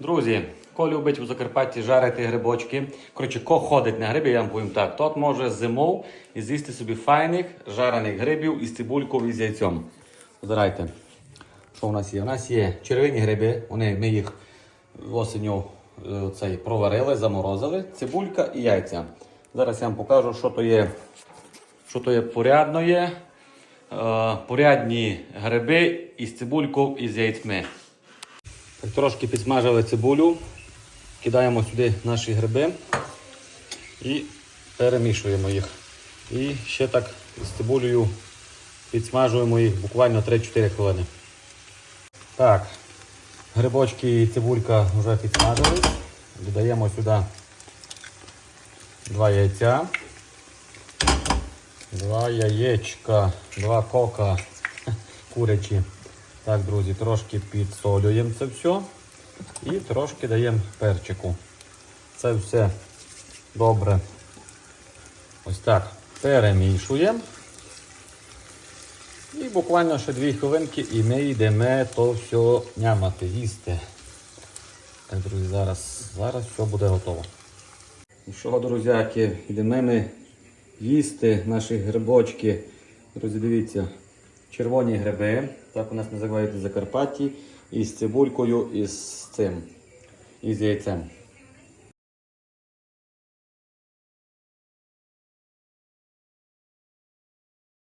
Друзі, хто любить у Закарпатті жарити грибочки, коротше, ко ходить на гриби, я вам повім так, тот може зимов і з'їсти собі файних жарених грибів із цибулькою і з яйцем. Збирайте. Що у нас є? У нас є червоні гриби, вони, ми їх осеню е, цей, проварили, заморозили, цибулька і яйця. Зараз я вам покажу, що то є, що то є порядно є. Е, порядні гриби із цибулькою і з яйцями. Трошки підсмажили цибулю, кидаємо сюди наші гриби і перемішуємо їх. І ще так з цибулею підсмажуємо їх буквально 3-4 хвилини. Так, грибочки і цибулька вже підсмажились. Додаємо сюди два яйця, два яєчка, два кока курячі. Так, друзі, трошки підсолюємо це все і трошки даємо перчику. Це все добре. Ось так перемішуємо. І буквально ще дві хвилинки і ми йдемо то все нямати, їсти. Так, друзі, зараз, зараз все буде готово. І що, друзяки, йдемо ми їсти наші грибочки. Друзі, дивіться, червоні гриби, так у нас називають в Закарпатті, із цибулькою із цим, із яйцем.